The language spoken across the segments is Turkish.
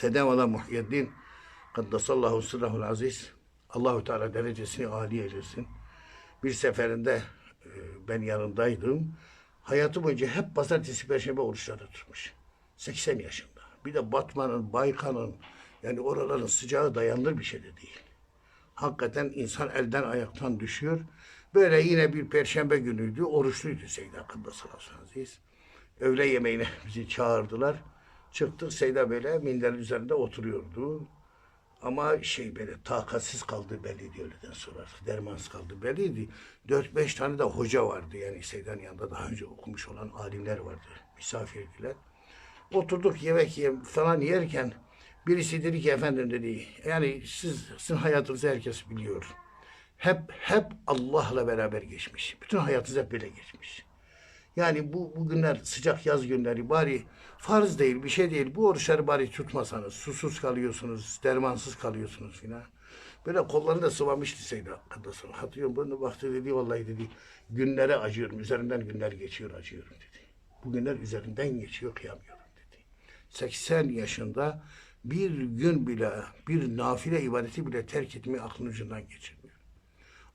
Sedemada Muhyiddin Kaddesallahu sırrahul aziz Allahu Teala derecesini âli eylesin. Bir seferinde e, ben yanındaydım. Hayatı boyunca hep pazartesi perşembe oruçları tutmuş. 80 yaşında. Bir de Batman'ın, Baykan'ın yani oraların sıcağı dayanılır bir şey de değil. Hakikaten insan elden ayaktan düşüyor. Böyle yine bir perşembe günüydü. Oruçluydu Seyyid Hakkı'nda sallallahu aziz. Öğle yemeğine bizi çağırdılar. Çıktık Seyda böyle minderin üzerinde oturuyordu. Ama şey böyle takatsiz kaldığı belliydi öğleden sonra. Dermansız kaldığı belliydi. Dört beş tane de hoca vardı. Yani Seyda'nın yanında daha önce okumuş olan alimler vardı. Misafirdiler. Oturduk yemek yem falan yerken birisi dedi ki efendim dedi yani siz sizin hayatınızı herkes biliyor. Hep hep Allah'la beraber geçmiş. Bütün hayatınız hep böyle geçmiş. Yani bu bugünler sıcak yaz günleri bari farz değil bir şey değil. Bu oruçları bari tutmasanız susuz kalıyorsunuz, dermansız kalıyorsunuz filan. Böyle kollarını da sıvamıştı Seyda Kaddasın. Hatırlıyorum bunu baktı dedi vallahi dedi günlere acıyorum. Üzerinden günler geçiyor acıyorum dedi. Bu günler üzerinden geçiyor kıyamıyorum dedi. 80 yaşında bir gün bile bir nafile ibadeti bile terk etmeyi aklın ucundan geçirmiyor.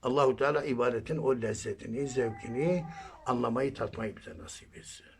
Allahu Teala ibadetin o lezzetini, zevkini anlamayı, tatmayı bize nasip etsin.